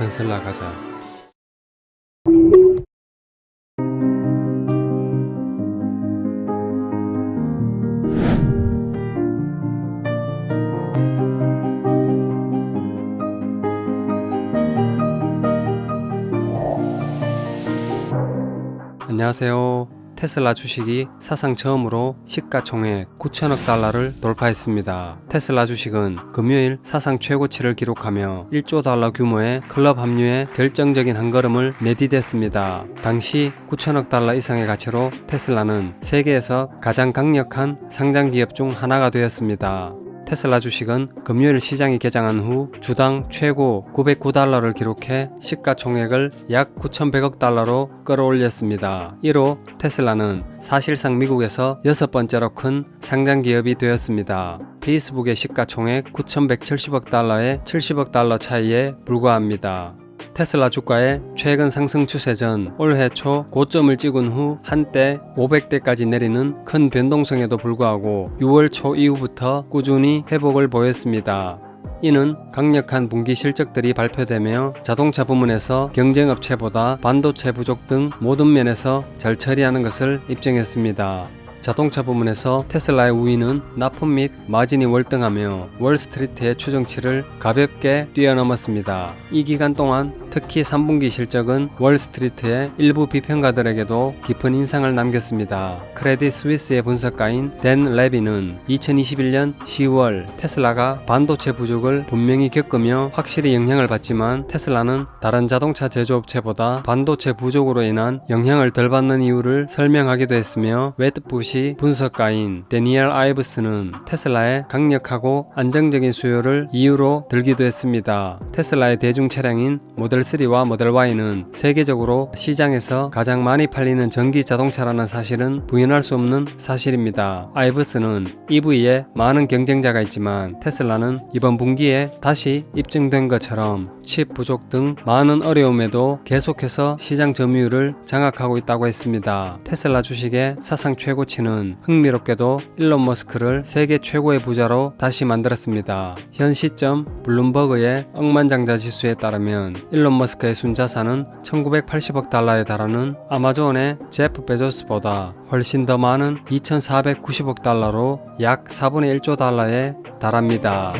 전설 나가자. 안녕하세요. 테슬라 주식이 사상 처음으로 시가총액 9천억 달러를 돌파했습니다. 테슬라 주식은 금요일 사상 최고치를 기록하며 1조 달러 규모의 클럽 합류에 결정적인 한 걸음을 내디뎠습니다. 당시 9천억 달러 이상의 가치로 테슬라는 세계에서 가장 강력한 상장 기업 중 하나가 되었습니다. 테슬라 주식은 금요일 시장이 개장한 후 주당 최고 909달러를 기록해 시가총액을 약 9,100억 달러로 끌어올렸습니다. 이로 테슬라는 사실상 미국에서 여섯 번째로 큰 상장 기업이 되었습니다. 페이스북의 시가총액 9,170억 달러의 70억 달러 차이에 불과합니다. 테슬라 주가의 최근 상승 추세 전 올해 초 고점을 찍은 후 한때 500대까지 내리는 큰 변동성에도 불구하고 6월 초 이후부터 꾸준히 회복을 보였습니다. 이는 강력한 분기 실적들이 발표되며 자동차 부문에서 경쟁업체보다 반도체 부족 등 모든 면에서 잘 처리하는 것을 입증했습니다. 자동차 부문에서 테슬라의 우위는 납품 및 마진이 월등하며 월스트리트의 추정치를 가볍게 뛰어넘었습니다. 이 기간 동안 특히 3분기 실적은 월스트리트의 일부 비평가들에게도 깊은 인상을 남겼습니다. 크레딧 스위스의 분석가인 댄 레비는 2021년 10월 테슬라가 반도체 부족을 분명히 겪으며 확실히 영향을 받지만 테슬라는 다른 자동차 제조업체보다 반도체 부족으로 인한 영향을 덜 받는 이유를 설명하기도 했으며 웨드부시 분석가인 데니엘 아이브스는 테슬라의 강력하고 안정적인 수요를 이유로 들기도 했습니다. 테슬라의 대중 차량인 모델 3와 모델 Y는 세계적으로 시장에서 가장 많이 팔리는 전기 자동차라는 사실은 부인할 수 없는 사실입니다. 아이브스는 EV에 많은 경쟁자가 있지만 테슬라는 이번 분기에 다시 입증된 것처럼 칩 부족 등 많은 어려움에도 계속해서 시장 점유율을 장악하고 있다고 했습니다. 테슬라 주식의 사상 최고치 는 흥미롭게도 일론 머스크를 세계 최고의 부자로 다시 만들었습니다. 현 시점 블룸버그의 억만장자 지수에 따르면 일론 머스크의 순자산은 1980억 달러에 달하는 아마존의 제프 베조스보다 훨씬 더 많은 2490억 달러로 약 4분의 1조 달러에 달합니다.